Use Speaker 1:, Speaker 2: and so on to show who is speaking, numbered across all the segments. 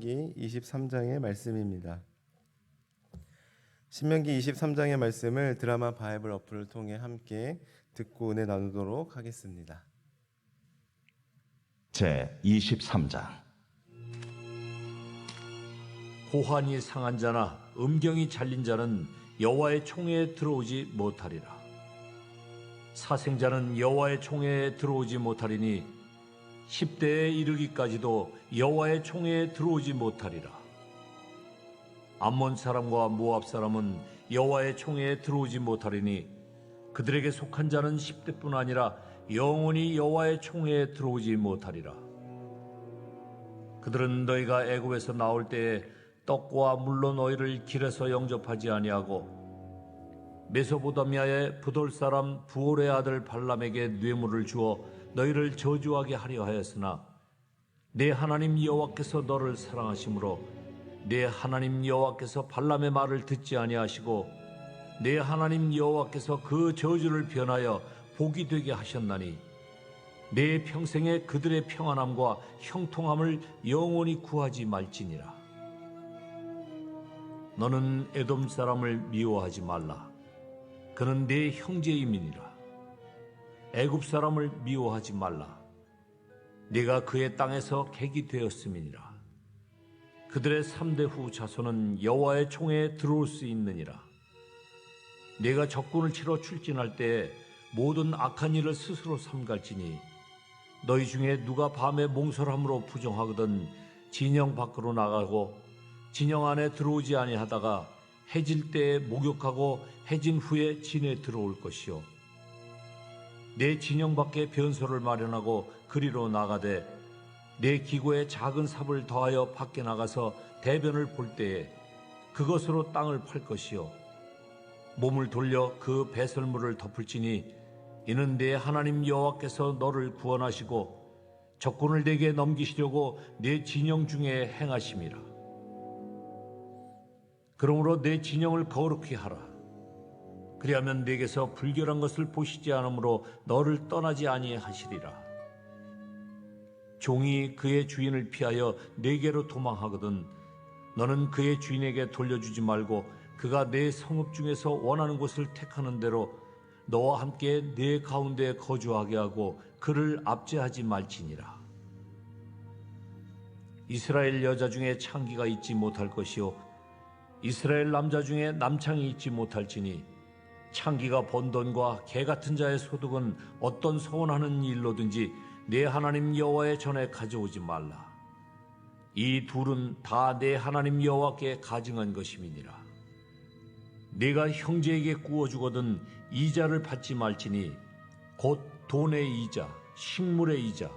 Speaker 1: 신명기 23장의 말씀입니다. 신명기 23장의 말씀을 드라마 바이블 어플을 통해 함께 듣고 은혜 나누도록 하겠습니다.
Speaker 2: 제 23장
Speaker 3: 호환이 상한 자나 음경이 잘린 자는 여호와의 총회에 들어오지 못하리라. 사생자는 여호와의 총회에 들어오지 못하리니 10대에 이르기까지도 여호와의 총회에 들어오지 못하리라. 암몬 사람과 모압 사람은 여호와의 총회에 들어오지 못하리니 그들에게 속한 자는 10대뿐 아니라 영원히 여호와의 총회에 들어오지 못하리라. 그들은 너희가 애굽에서 나올 때에 떡과 물로 너희를 길에서 영접하지 아니하고 메소보다미아의 부돌 사람 부올의 아들 발람에게 뇌물을 주어 너희를 저주하게 하려 하였으나 내 하나님 여호와께서 너를 사랑하심으로 내 하나님 여호와께서 발람의 말을 듣지 아니하시고 내 하나님 여호와께서 그 저주를 변하여 복이 되게 하셨나니 내 평생에 그들의 평안함과 형통함을 영원히 구하지 말지니라. 너는 에돔 사람을 미워하지 말라. 그는 내 형제임이니라. 애굽 사람을 미워하지 말라. 네가 그의 땅에서 객이 되었음이니라. 그들의 삼대 후 자손은 여호와의 총에 들어올 수 있느니라. 내가 적군을 치러 출진할 때 모든 악한 일을 스스로 삼갈지니 너희 중에 누가 밤에 몽설함으로 부정하거든 진영 밖으로 나가고 진영 안에 들어오지 아니하다가 해질 때에 목욕하고 해진 후에 진에 들어올 것이요 내 진영 밖에 변소를 마련하고 그리로 나가되 내 기고에 작은 삽을 더하여 밖에 나가서 대변을 볼 때에 그것으로 땅을 팔 것이요 몸을 돌려 그 배설물을 덮을지니 이는 내 하나님 여호와께서 너를 구원하시고 적군을 내게 넘기시려고 내 진영 중에 행하심이라. 그러므로 내 진영을 거룩히 하라. 그리하면 내게서 불결한 것을 보시지 않으므로 너를 떠나지 아니하시리라. 종이 그의 주인을 피하여 내게로 도망하거든 너는 그의 주인에게 돌려주지 말고 그가 내 성읍 중에서 원하는 곳을 택하는 대로 너와 함께 내 가운데 거주하게 하고 그를 압제하지 말지니라. 이스라엘 여자 중에 창기가 있지 못할 것이요 이스라엘 남자 중에 남창이 있지 못할지니 창기가 번 돈과 개 같은 자의 소득은 어떤 소원하는 일로든지 내 하나님 여호와의 전에 가져오지 말라. 이 둘은 다 내 하나님 여호와께 가증한 것임이니라. 네가 형제에게 구워 주거든 이자를 받지 말지니 곧 돈의 이자, 식물의 이자,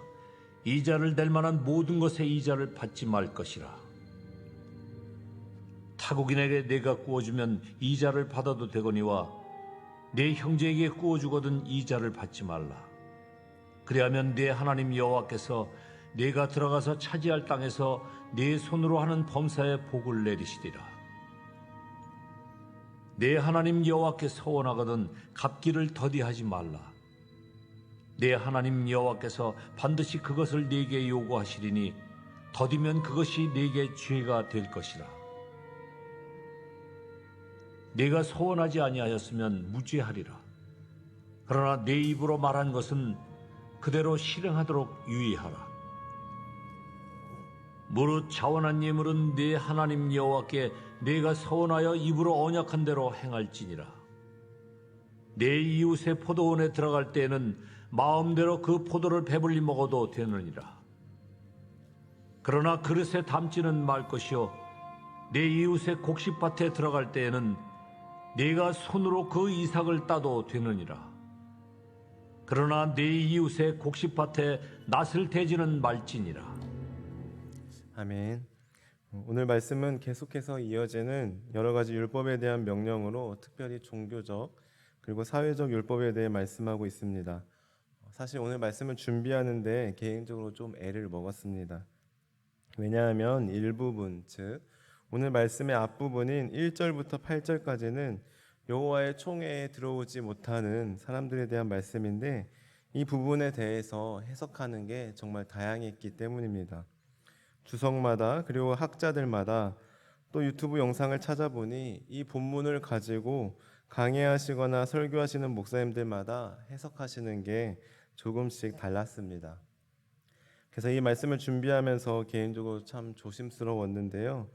Speaker 3: 이자를 낼 만한 모든 것의 이자를 받지 말 것이라. 타국인에게 내가 구워주면 이자를 받아도 되거니와 내 형제에게 구워 주거든 이자를 받지 말라. 그리하면 내 하나님 여호와께서 내가 들어가서 차지할 땅에서 내 손으로 하는 범사에 복을 내리시리라. 내 하나님 여호와께 서원하거든 갚기를 더디하지 말라. 내 하나님 여호와께서 반드시 그것을 네게 요구하시리니 더디면 그것이 네게 죄가 될 것이라. 네가 소원하지 아니하였으면 무죄하리라. 그러나 내 입으로 말한 것은 그대로 실행하도록 유의하라. 무릇 자원한 예물은 네 하나님 여호와께 네가 서원하여 입으로 언약한 대로 행할지니라. 내 이웃의 포도원에 들어갈 때에는 마음대로 그 포도를 배불리 먹어도 되느니라. 그러나 그릇에 담지는 말 것이요 내 이웃의 곡식밭에 들어갈 때에는 네가 손으로 그 이삭을 따도 되느니라. 그러나 내 이웃의 곡식밭에 낫을 대지는 말지니라.
Speaker 1: 아멘. 오늘 말씀은 계속해서 이어지는 여러 가지 율법에 대한 명령으로 특별히 종교적 그리고 사회적 율법에 대해 말씀하고 있습니다. 사실 오늘 말씀을 준비하는데 개인적으로 좀 애를 먹었습니다. 왜냐하면 일부분, 즉 오늘 말씀의 앞부분인 1절부터 8절까지는 여호와의 총회에 들어오지 못하는 사람들에 대한 말씀인데 이 부분에 대해서 해석하는 게 정말 다양했기 때문입니다. 주석마다 그리고 학자들마다 또 유튜브 영상을 찾아보니 이 본문을 가지고 강의하시거나 설교하시는 목사님들마다 해석하시는 게 조금씩 달랐습니다. 그래서 이 말씀을 준비하면서 개인적으로 참 조심스러웠는데요.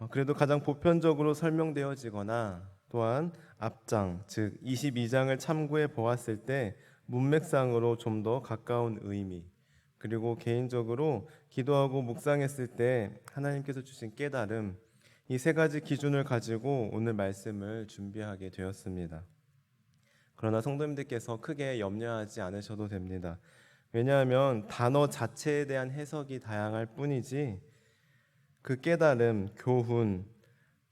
Speaker 1: 어, 그래도 가장 보편적으로 설명되어지거나 또한 앞장, 즉 22장을 참고해 보았을 때 문맥상으로 좀 더 가까운 의미, 그리고 개인적으로 기도하고 묵상했을 때 하나님께서 주신 깨달음, 이 세 가지 기준을 가지고 오늘 말씀을 준비하게 되었습니다. 그러나 성도님들께서 크게 염려하지 않으셔도 됩니다. 왜냐하면 단어 자체에 대한 해석이 다양할 뿐이지 그 깨달음, 교훈,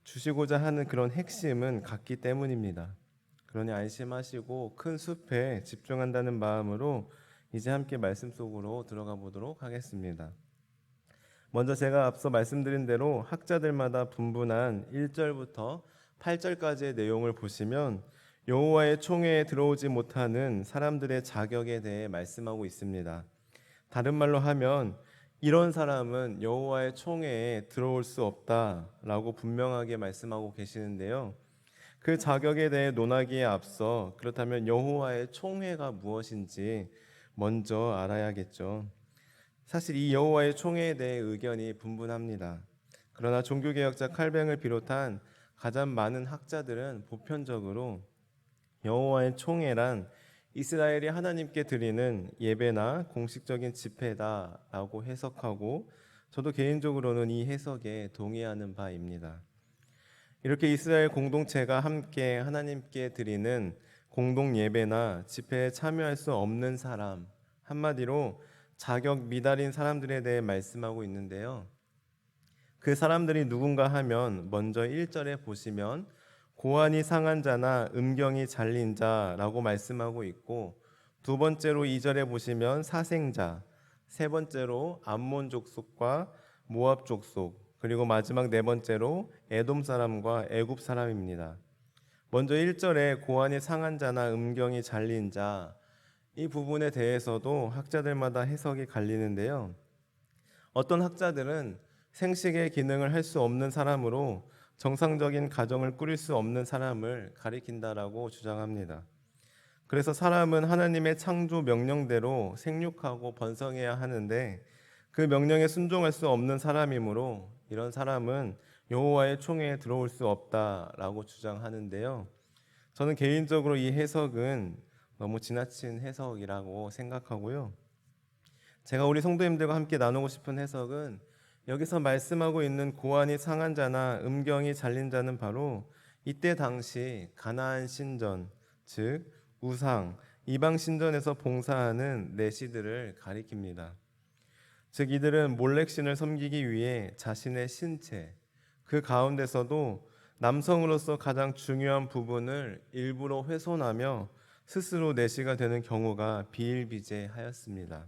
Speaker 1: 주시고자 하는 그런 핵심은 같기 때문입니다. 그러니 안심하시고 큰 숲에 집중한다는 마음으로 이제 함께 말씀 속으로 들어가 보도록 하겠습니다. 먼저 제가 앞서 말씀드린 대로 학자들마다 분분한 1절부터 8절까지의 내용을 보시면 여호와의 총회에 들어오지 못하는 사람들의 자격에 대해 말씀하고 있습니다. 다른 말로 하면 이런 사람은 여호와의 총회에 들어올 수 없다라고 분명하게 말씀하고 계시는데요. 그 자격에 대해 논하기에 앞서 그렇다면 여호와의 총회가 무엇인지 먼저 알아야겠죠. 사실 이 여호와의 총회에 대해 의견이 분분합니다. 그러나 종교개혁자 칼뱅을 비롯한 가장 많은 학자들은 보편적으로 여호와의 총회란 이스라엘이 하나님께 드리는 예배나 공식적인 집회다라고 해석하고 저도 개인적으로는 이 해석에 동의하는 바입니다. 이렇게 이스라엘 공동체가 함께 하나님께 드리는 공동 예배나 집회에 참여할 수 없는 사람 한마디로 자격 미달인 사람들에 대해 말씀하고 있는데요. 그 사람들이 누군가 하면 먼저 1절에 보시면 고안이 상한 자나 음경이 잘린 자라고 말씀하고 있고 두 번째로 2절에 보시면 사생자, 세 번째로 암몬 족속과 모압 족속, 그리고 마지막 네 번째로 에돔 사람과 애굽 사람입니다. 먼저 1절에 고안이 상한 자나 음경이 잘린 자 이 부분에 대해서도 학자들마다 해석이 갈리는데요. 어떤 학자들은 생식의 기능을 할 수 없는 사람으로 정상적인 가정을 꾸릴 수 없는 사람을 가리킨다라고 주장합니다. 그래서 사람은 하나님의 창조 명령대로 생육하고 번성해야 하는데 그 명령에 순종할 수 없는 사람이므로 이런 사람은 여호와의 총회에 들어올 수 없다라고 주장하는데요. 저는 개인적으로 이 해석은 너무 지나친 해석이라고 생각하고요. 제가 우리 성도님들과 함께 나누고 싶은 해석은 여기서 말씀하고 있는 고안이 상한 자나 음경이 잘린 자는 바로 이때 당시 가나안 신전, 즉 우상, 이방 신전에서 봉사하는 내시들을 가리킵니다. 즉 이들은 몰렉신을 섬기기 위해 자신의 신체 그 가운데서도 남성으로서 가장 중요한 부분을 일부러 훼손하며 스스로 내시가 되는 경우가 비일비재하였습니다.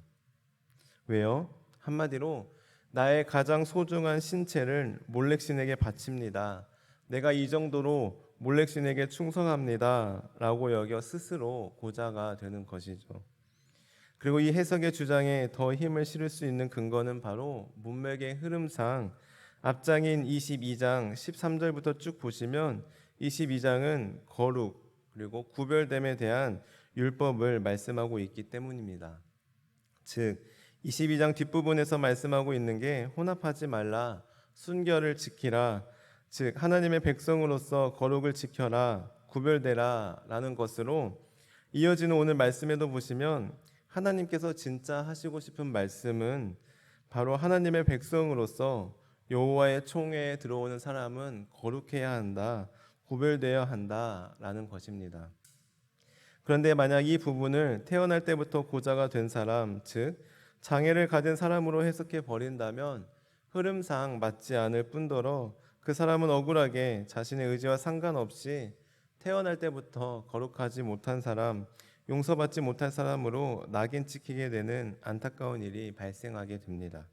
Speaker 1: 왜요? 한마디로 나의 가장 소중한 신체를 몰렉신에게 바칩니다. 내가 이 정도로 몰렉신에게 충성합니다. 라고 여겨 스스로 고자가 되는 것이죠. 그리고 이 해석의 주장에 더 힘을 실을 수 있는 근거는 바로 문맥의 흐름상 앞장인 22장 13절부터 쭉 보시면 22장은 거룩 그리고 구별됨에 대한 율법을 말씀하고 있기 때문입니다. 즉 22장 뒷부분에서 말씀하고 있는 게 혼합하지 말라 순결을 지키라 즉 하나님의 백성으로서 거룩을 지켜라 구별되라라는 것으로 이어지는 오늘 말씀에도 보시면 하나님께서 진짜 하시고 싶은 말씀은 바로 하나님의 백성으로서 여호와의 총회에 들어오는 사람은 거룩해야 한다, 구별되어야 한다라는 것입니다. 그런데 만약 이 부분을 태어날 때부터 고자가 된 사람, 즉 장애를 가진 사람으로 해석해 버린다면 흐름상 맞지 않을 뿐더러 그 사람은 억울하게 자신의 의지와 상관없이 태어날 때부터 거룩하지 못한 사람, 용서받지 못할 사람으로 낙인 찍히게 되는 안타까운 일이 발생하게 됩니다.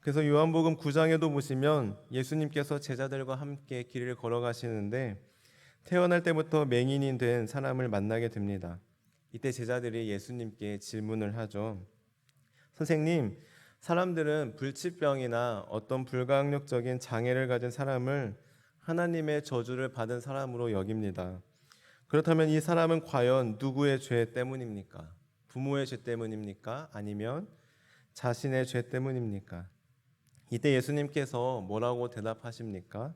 Speaker 1: 그래서 요한복음 9장에도 보시면 예수님께서 제자들과 함께 길을 걸어가시는데 태어날 때부터 맹인이 된 사람을 만나게 됩니다. 이때 제자들이 예수님께 질문을 하죠. 선생님, 사람들은 불치병이나 어떤 불가항력적인 장애를 가진 사람을 하나님의 저주를 받은 사람으로 여깁니다. 그렇다면 이 사람은 과연 누구의 죄 때문입니까? 부모의 죄 때문입니까? 아니면 자신의 죄 때문입니까? 이때 예수님께서 뭐라고 대답하십니까?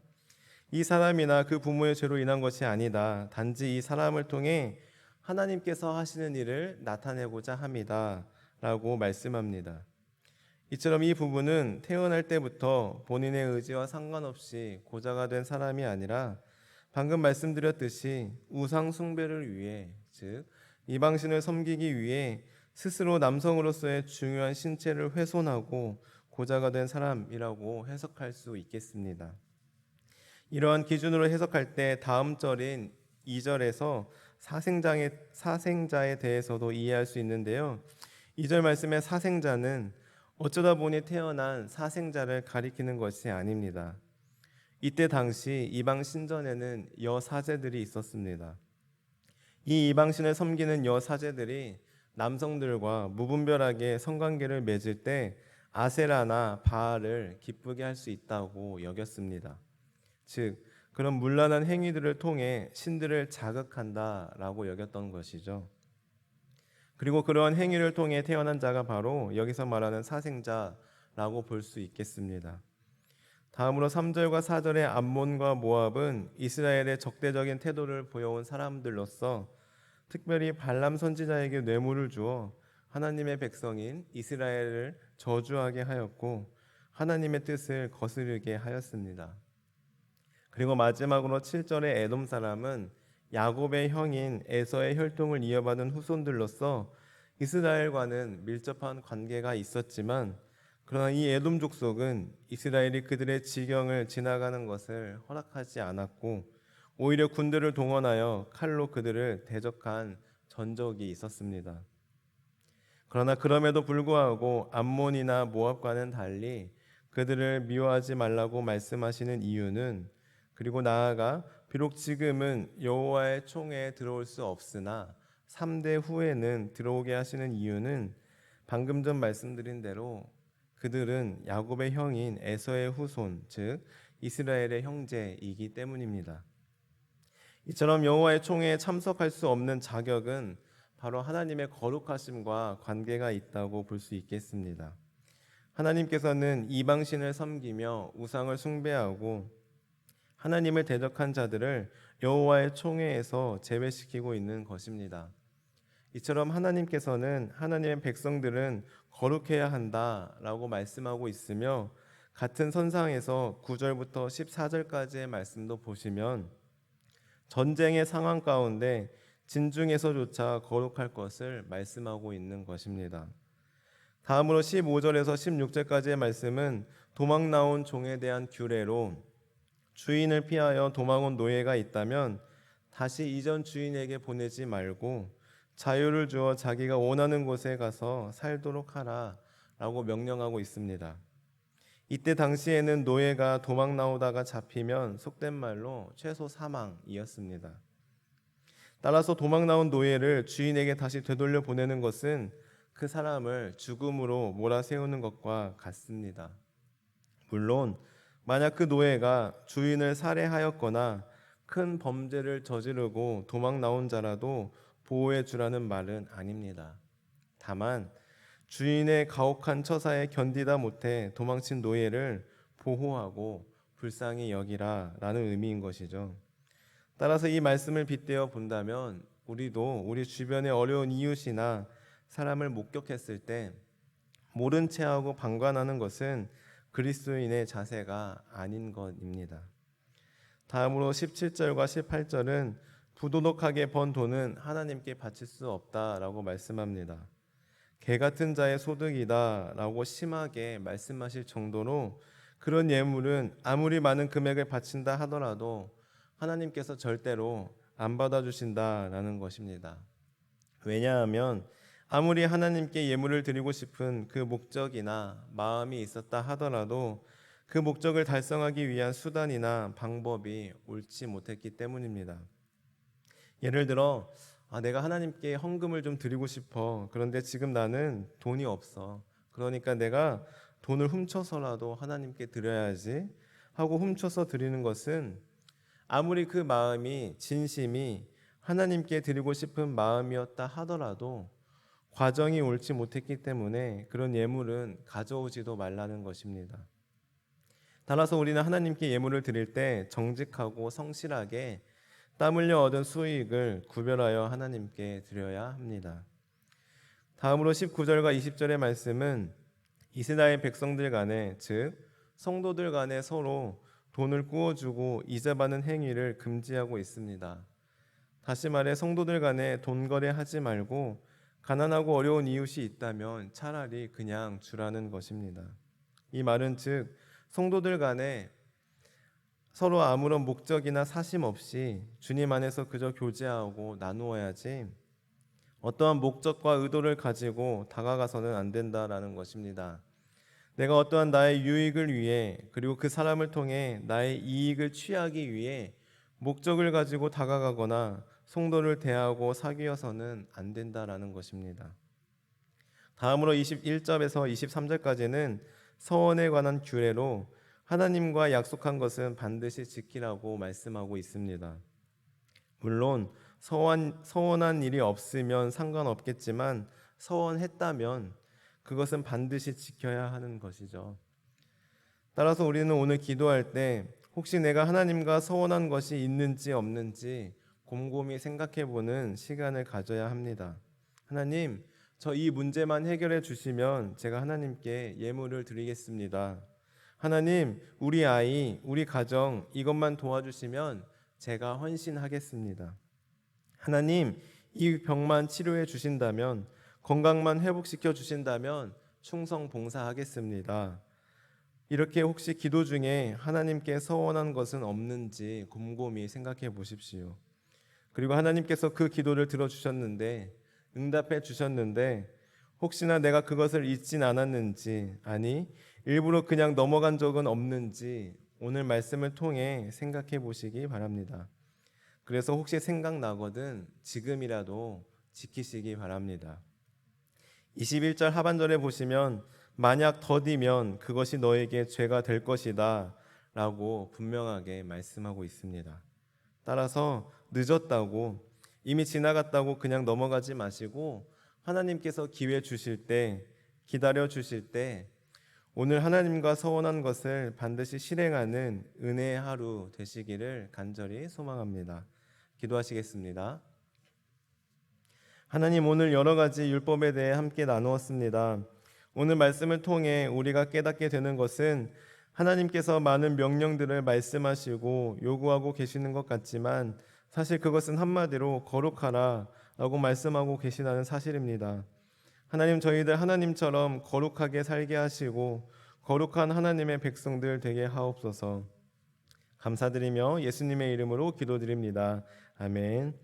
Speaker 1: 이 사람이나 그 부모의 죄로 인한 것이 아니다. 단지 이 사람을 통해 하나님께서 하시는 일을 나타내고자 합니다. 라고 말씀합니다. 이처럼 이 부부는 태어날 때부터 본인의 의지와 상관없이 고자가 된 사람이 아니라 방금 말씀드렸듯이 우상 숭배를 위해 즉 이방신을 섬기기 위해 스스로 남성으로서의 중요한 신체를 훼손하고 고자가 된 사람이라고 해석할 수 있겠습니다. 이러한 기준으로 해석할 때 다음 절인 2절에서 사생자의 사생자에 대해서도 이해할 수 있는데요. 2절 말씀의 사생자는 어쩌다 보니 태어난 사생자를 가리키는 것이 아닙니다. 이때 당시 이방 신전에는 여사제들이 있었습니다. 이 이방 신을 섬기는 여사제들이 남성들과 무분별하게 성관계를 맺을 때 아세라나 바알을 기쁘게 할 수 있다고 여겼습니다. 즉 그런 문란한 행위들을 통해 신들을 자극한다라고 여겼던 것이죠. 그리고 그러한 행위를 통해 태어난 자가 바로 여기서 말하는 사생자라고 볼 수 있겠습니다. 다음으로 3절과 4절의 암몬과 모압은 이스라엘의 적대적인 태도를 보여온 사람들로서 특별히 발람 선지자에게 뇌물을 주어 하나님의 백성인 이스라엘을 저주하게 하였고 하나님의 뜻을 거스르게 하였습니다. 그리고 마지막으로 7절의 에돔 사람은 야곱의 형인 에서의 혈통을 이어받은 후손들로서 이스라엘과는 밀접한 관계가 있었지만 그러나 이 에돔 족속은 이스라엘이 그들의 지경을 지나가는 것을 허락하지 않았고 오히려 군대를 동원하여 칼로 그들을 대적한 전적이 있었습니다. 그러나 그럼에도 불구하고 암몬이나 모압과는 달리 그들을 미워하지 말라고 말씀하시는 이유는 그리고 나아가 비록 지금은 여호와의 총에 들어올 수 없으나 3대 후에는 들어오게 하시는 이유는 방금 전 말씀드린 대로 그들은 야곱의 형인 에서의 후손, 즉 이스라엘의 형제이기 때문입니다. 이처럼 여호와의 총회에 참석할 수 없는 자격은 바로 하나님의 거룩하심과 관계가 있다고 볼 수 있겠습니다. 하나님께서는 이방신을 섬기며 우상을 숭배하고 하나님을 대적한 자들을 여호와의 총회에서 제외시키고 있는 것입니다. 이처럼 하나님께서는 하나님의 백성들은 거룩해야 한다라고 말씀하고 있으며 같은 선상에서 9절부터 14절까지의 말씀도 보시면 전쟁의 상황 가운데 진중에서조차 거룩할 것을 말씀하고 있는 것입니다. 다음으로 15절에서 16절까지의 말씀은 도망 나온 종에 대한 규례로 주인을 피하여 도망 온 노예가 있다면 다시 이전 주인에게 보내지 말고 자유를 주어 자기가 원하는 곳에 가서 살도록 하라 라고 명령하고 있습니다. 이때 당시에는 노예가 도망 나오다가 잡히면 속된 말로 최소 사망이었습니다. 따라서 도망 나온 노예를 주인에게 다시 되돌려 보내는 것은 그 사람을 죽음으로 몰아세우는 것과 같습니다. 물론 만약 그 노예가 주인을 살해하였거나 큰 범죄를 저지르고 도망 나온 자라도 보호해 주라는 말은 아닙니다. 다만 주인의 가혹한 처사에 견디다 못해 도망친 노예를 보호하고 불쌍히 여기라라는 의미인 것이죠. 따라서 이 말씀을 빗대어 본다면 우리도 우리 주변의 어려운 이웃이나 사람을 목격했을 때 모른 체하고 방관하는 것은 그리스도인의 자세가 아닌 것입니다. 다음으로 17절과 18절은 부도덕하게 번 돈은 하나님께 바칠 수 없다라고 말씀합니다. 개 같은 자의 소득이다라고 심하게 말씀하실 정도로 그런 예물은 아무리 많은 금액을 바친다 하더라도 하나님께서 절대로 안 받아주신다라는 것입니다. 왜냐하면 아무리 하나님께 예물을 드리고 싶은 그 목적이나 마음이 있었다 하더라도 그 목적을 달성하기 위한 수단이나 방법이 옳지 못했기 때문입니다. 예를 들어 아, 내가 하나님께 헌금을 좀 드리고 싶어. 그런데 지금 나는 돈이 없어. 그러니까 내가 돈을 훔쳐서라도 하나님께 드려야지 하고 훔쳐서 드리는 것은 아무리 그 마음이 진심이 하나님께 드리고 싶은 마음이었다 하더라도 과정이 옳지 못했기 때문에 그런 예물은 가져오지도 말라는 것입니다. 따라서 우리는 하나님께 예물을 드릴 때 정직하고 성실하게 땀 흘려 얻은 수익을 구별하여 하나님께 드려야 합니다. 다음으로 19절과 20절의 말씀은 이스라엘 백성들 간에 즉 성도들 간에 서로 돈을 꾸어주고 이자 받는 행위를 금지하고 있습니다. 다시 말해 성도들 간에 돈 거래하지 말고 가난하고 어려운 이웃이 있다면 차라리 그냥 주라는 것입니다. 이 말은 즉 성도들 간에 서로 아무런 목적이나 사심 없이 주님 안에서 그저 교제하고 나누어야지 어떠한 목적과 의도를 가지고 다가가서는 안 된다라는 것입니다. 내가 어떠한 나의 유익을 위해 그리고 그 사람을 통해 나의 이익을 취하기 위해 목적을 가지고 다가가거나 성도를 대하고 사귀어서는 안 된다라는 것입니다. 다음으로 21절에서 23절까지는 서원에 관한 규례로 하나님과 약속한 것은 반드시 지키라고 말씀하고 있습니다. 물론 서원, 서원한 일이 없으면 상관없겠지만 서원했다면 그것은 반드시 지켜야 하는 것이죠. 따라서 우리는 오늘 기도할 때 혹시 내가 하나님과 서원한 것이 있는지 없는지 곰곰이 생각해 보는 시간을 가져야 합니다. 하나님, 저 이 문제만 해결해 주시면 제가 하나님께 예물을 드리겠습니다. 하나님, 우리 아이, 우리 가정 이것만 도와주시면 제가 헌신하겠습니다. 하나님, 이 병만 치료해 주신다면 건강만 회복시켜 주신다면 충성 봉사하겠습니다. 이렇게 혹시 기도 중에 하나님께 서원한 것은 없는지 곰곰이 생각해 보십시오. 그리고 하나님께서 그 기도를 들어 주셨는데 응답해 주셨는데 혹시나 내가 그것을 잊진 않았는지 아니 일부러 그냥 넘어간 적은 없는지 오늘 말씀을 통해 생각해 보시기 바랍니다. 그래서 혹시 생각나거든 지금이라도 지키시기 바랍니다. 21절 하반절에 보시면 만약 더디면 그것이 너에게 죄가 될 것이다 라고 분명하게 말씀하고 있습니다. 따라서 늦었다고 이미 지나갔다고 그냥 넘어가지 마시고 하나님께서 기회 주실 때 기다려 주실 때 오늘 하나님과 서원한 것을 반드시 실행하는 은혜의 하루 되시기를 간절히 소망합니다. 기도하시겠습니다. 하나님 오늘 여러 가지 율법에 대해 함께 나누었습니다. 오늘 말씀을 통해 우리가 깨닫게 되는 것은 하나님께서 많은 명령들을 말씀하시고 요구하고 계시는 것 같지만 사실 그것은 한마디로 거룩하라 라고 말씀하고 계시다는 사실입니다. 하나님 저희들 하나님처럼 거룩하게 살게 하시고 거룩한 하나님의 백성들 되게 하옵소서. 감사드리며 예수님의 이름으로 기도드립니다. 아멘.